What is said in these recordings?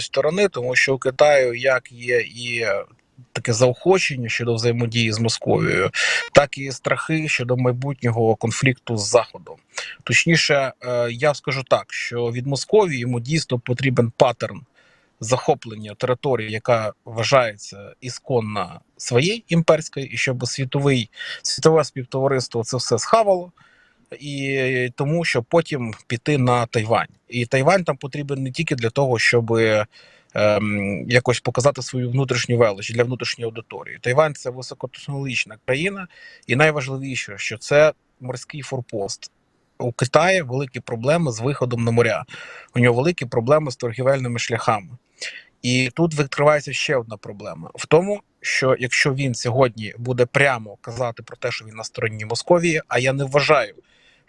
сторони, тому що у Китаю як є і таке заохочення щодо взаємодії з Московією, так і страхи щодо майбутнього конфлікту з Заходом. Точніше, е, я скажу так, що від Московії йому дійсно потрібен паттерн захоплення території, яка вважається ісконно своєю імперською, і щоб світовий світове співтовариство це все схавало. І тому, щоб потім піти на Тайвань, і Тайвань там потрібен не тільки для того, щоб ем, якось показати свою внутрішню велич для внутрішньої аудиторії. Тайвань це високотехнологічна країна, і найважливіше, що це морський форпост. У Китаї великі проблеми з виходом на моря. У нього великі проблеми з торгівельними шляхами. І тут відкривається ще одна проблема в тому, що якщо він сьогодні буде прямо казати про те, що він на стороні Московії, а я не вважаю,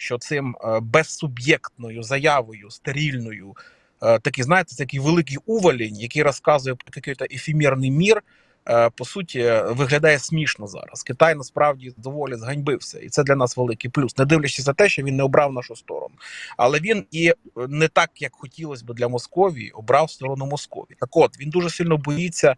що цим е, безсуб'єктною заявою, стерільною, е, такий, знаєте, такий великий увалінь, який розказує про якийсь ефемерний мір, е, по суті, виглядає смішно зараз. Китай насправді доволі зганьбився, і це для нас великий плюс, не дивлячись на те, що він не обрав нашу сторону. Але він і не так, як хотілося б для Московії, обрав сторону Московії. Так от він дуже сильно боїться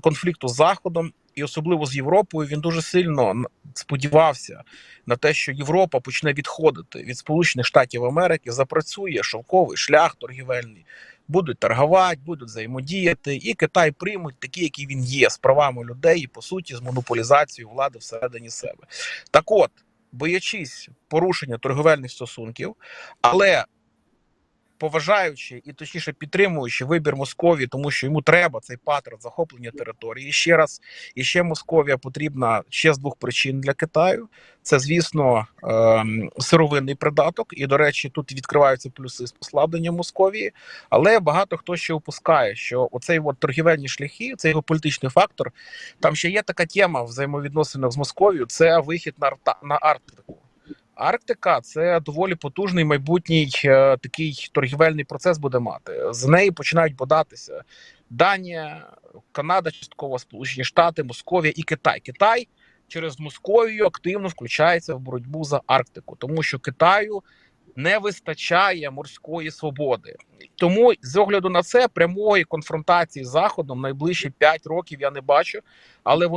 конфлікту з Заходом. І особливо з Європою він дуже сильно сподівався на те, що Європа почне відходити від Сполучених Штатів Америки, запрацює шовковий шлях торгівельний, будуть торгувати, будуть взаємодіяти, і Китай приймуть такий, який він є, з правами людей і по суті з монополізацією влади всередині себе. Так от, боячись порушення торговельних стосунків, але поважаючи і точніше підтримуючи вибір Московії, тому що йому треба цей паттерн захоплення території. І ще раз, і ще Московія потрібна ще з двох причин для Китаю. Це, звісно, ем, сировинний придаток. І, до речі, тут відкриваються плюси з послаблення Московії. Але багато хто ще опускає, що оцей от торгівельні шляхи, цей політичний фактор. Там ще є така тема взаємовідносинах з Московією. Це вихід на Арта на Арктику. Арктика це доволі потужний майбутній е, такий торгівельний процес буде мати. З неї починають бодатися Данія, Канада, частково Сполучені Штати, Московія і Китай. Китай через Московію активно включається в боротьбу за Арктику, тому що Китаю не вистачає морської свободи. Тому з огляду на це прямої конфронтації з Заходом найближчі 5 років я не бачу, але вони.